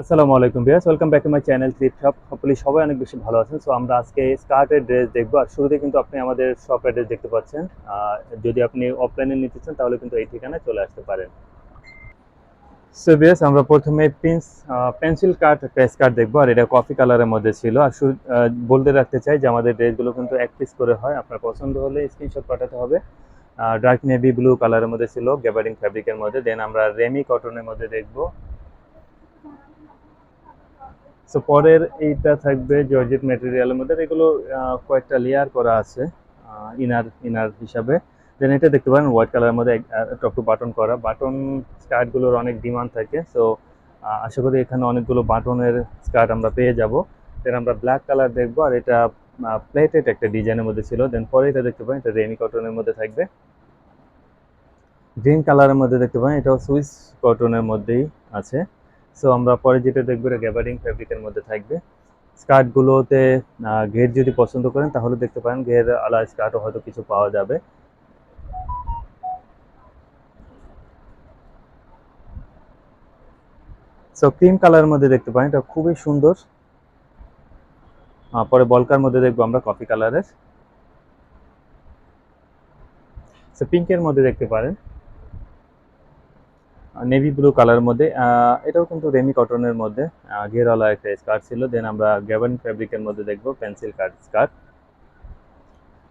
আসসালামু আলাইকুম বিয়াস welcome back to my channel thrift shop হপলি সবাই অনেক বেশি ভালো আছেন। সো আমরা আজকে স্কার্টের ড্রেস দেখব। আর শুরুতে কিন্তু আপনি আমাদের শপ অ্যাড্রেস দেখতে পাচ্ছেন। যদি আপনি অফলাইনে নিতে চান, তাহলে কিন্তু এই ঠিকানায় চলে আসতে পারেন। সো বিয়াস আমরা প্রথমে পিন্স পেন্সিল কাট একটা স্কার্ট দেখব। আর এটা কফি কালারের মধ্যে ছিল। আর বলতে রাখতে চাই যে আমাদের ড্রেসগুলো কিন্তু এক পিস করে হয়। আপনার পছন্দ হলে স্ক্রিনশট পাঠাতে হবে। ডার্ক নেভি ব্লু কালারের মধ্যে ছিল গ্যাবারিং ফ্যাব্রিকের মধ্যে। দেন আমরা রেমি কটনের মধ্যে দেখব। সো পরের এইটা থাকবে জর্জেট ম্যাটেরিয়ালের মধ্যে। এগুলো কয়েকটা লেয়ার করা আছে ইনার ইনার হিসাবে। দেন এটা দেখতে পারেন হোয়াইট কালারের মধ্যে টপ বাটন করা। বাটন স্কার্টগুলোর অনেক ডিমান্ড থাকে। সো আশা করি এখানে অনেকগুলো বাটনের স্কার্ট আমরা পেয়ে যাব। দেন আমরা ব্ল্যাক কালার দেখব, আর এটা প্লেটেড একটা ডিজাইনের মধ্যে ছিল। দেন পরে এটা দেখতে পারেন, এটা রেমি কটনের মধ্যে থাকবে। গ্রিন কালারের মধ্যে দেখতে পারেন, এটাও সুইস কটনের মধ্যেই আছে। সো আমরা পরে যেটা দেখব, এটা গ্যাবারিং ফ্যাব্রিকের মধ্যে থাকবে। স্কার্টগুলোতে ঘের যদি পছন্দ করেন, তাহলে দেখতে পারেন ঘের আলা স্কার্টও হয়তো কিছু পাওয়া যাবে। সো ক্রিম কালারের মধ্যে দেখতে পারেন, এটা খুবই সুন্দর। পরে বলকার মধ্যে দেখব আমরা কফি কালারের সো পিঙ্কের মধ্যে দেখতে পারেন। নেভি ব্লু কালারের মধ্যে এটাও কিন্তু রেমি কটনের মধ্যে ঘেরওয়ালা একটা স্কার্ট ছিল। দেন আমরা গ্যাবান ফ্যাব্রিকের মধ্যে দেখব পেন্সিল কাট স্কার্ট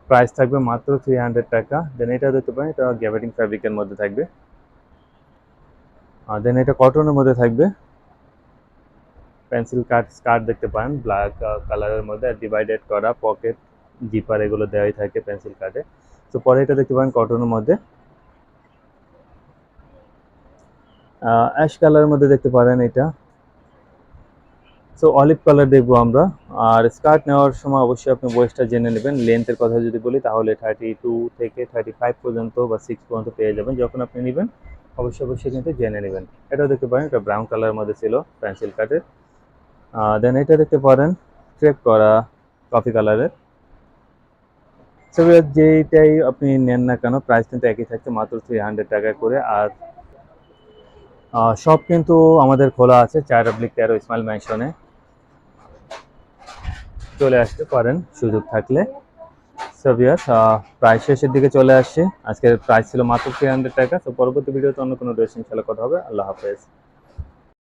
প্রাইস থাকবে মাত্র থ্রি হান্ড্রেড টাকা। দেন এটা দেখতে পারেন, এটা গ্যাবারিং ফ্যাব্রিকের মধ্যে থাকবে। দেন এটা কটনের মধ্যে থাকবে। পেন্সিল কাট স্কার্ট দেখতে পারেন ব্ল্যাক কালারের মধ্যে ডিভাইডেড করা পকেট জিপার এগুলো দেওয়াই থাকে পেন্সিল কাটে তো পরে এটা দেখতে পারেন কটনের মধ্যে। অ্যাশ কালারের মধ্যে দেখতে পারেন এটা। সো অলিভ কালার দেখব আমরা। আর স্কার্ট নেওয়ার সময় অবশ্যই আপনি বয়সটা জেনে নেবেন। লেন্থের কথা যদি বলি, তাহলে থার্টি টু থেকে থার্টি ফাইভ পর্যন্ত বা সিক্স পর্যন্ত পেয়ে যাবেন। যখন আপনি নেবেন, অবশ্যই অবশ্যই কিন্তু জেনে নেবেন। এটাও দেখতে পারেন, এটা ব্রাউন কালারের মধ্যে ছিল পেন্সিল কাটের দেন এটা দেখতে পারেন ট্রেপ করা কফি কালারের সো যেইটাই আপনি নেন না কেন প্রাইস কিন্তু একই থাকছে মাত্র থ্রি হান্ড্রেড টাকা করে। আর সব কিন্তু আমাদের খোলা আছে, চার অব্লিক তেরো ইসমাইল ম্যানশনে চলে আসতে পারেন, সুযোগ থাকলে। সবিয়ার প্রাইস শেষের দিকে চলে আসছে। আজকের প্রাইস ছিল মাত্র থ্রি টাকা। তো পরবর্তী ভিডিওতে অন্য কোনো ড্রেসিং ইনশাল্লাহ কথা হবে। আল্লাহ হাফেজ।